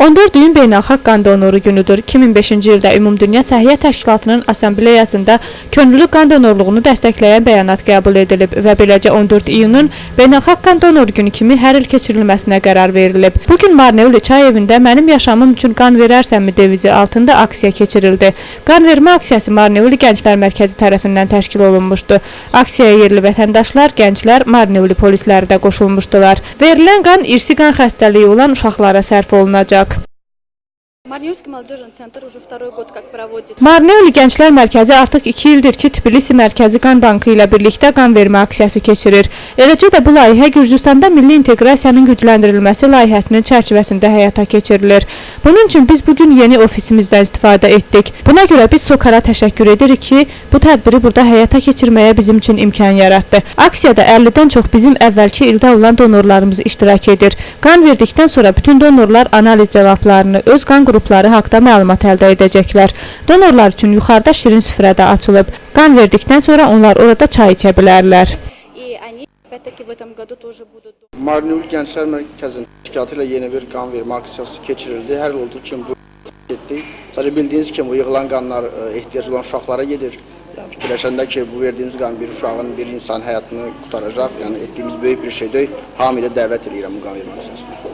14 iyun Beynəlxalq Qan Donoru günüdür. 2005-ci ildə Ümumdünya Səhiyyə Təşkilatının Assambleyasında könüllü qan donorluğunu dəstəkləyən bəyanat qəbul edilib və beləcə 14 iyunun Beynəlxalq Qan Donoru günü kimi hər il keçirilməsinə qərar verilib. Bu gün Marneuli çay evində mənim yaşamım üçün qan verərsənmi devizi altında aksiya keçirildi. Qan vermə aksiyası Marneuli Gənclər Mərkəzi tərəfindən təşkil olunmuşdu. Aksiyaya yerli vətəndaşlar, gənclər, Marneuli polisləri də qoşulmuşdular. Verilən qan irsi qan xəstəliyi olan uşaqlara sərf olunacaq. Марневский молодежный центр уже второй год как проводит Marneuli Gənclər Mərkəzi artıq 2 ildir ki, Tbilisi Mərkəzi Qan Bankı ilə birlikdə qan vermə aksiyası keçirir. Eləcə də bu layihə Gürcüstanda milli inteqrasiyanın gücləndirilməsi layihəsinin çərçivəsində həyata keçirilir. Bunun üçün biz bu gün yeni ofisimizdən istifadə etdik. Buna görə biz Sokara təşəkkür edirik ki, bu tədbiri burada həyata keçirməyə bizim üçün imkan yaratdı. Aksiyada 50-dən çox bizim əvvəlki ildə olan donorlarımız iştirak edir. Qan verdikdən sonra bütün donorlar analiz cavablarını öz qan qrupları haqda məlumat əldə edəcəklər. Donorlar üçün yuxarıda şirin süfrədə açılıb. Qan verdikdən sonra onlar orada çay içə bilərlər. Marniul Gençler Merkezi'nin şikayetiyle yeni bir kan verme aksiyası geçirildi. Her olduğu için bu etdik. Sadece bildiğiniz kimi bu yığılan qanlar e, ehtiyac olan uşaqlara gedir. Yəni fikirləşəndə ki, bu verdiyimiz qan bir uşağın, bir insanın həyatını qutaracaq, yəni etdiyimiz böyük bir şey deyil. Hamilə dəvət edirəm bu qan vermə aksiyasına.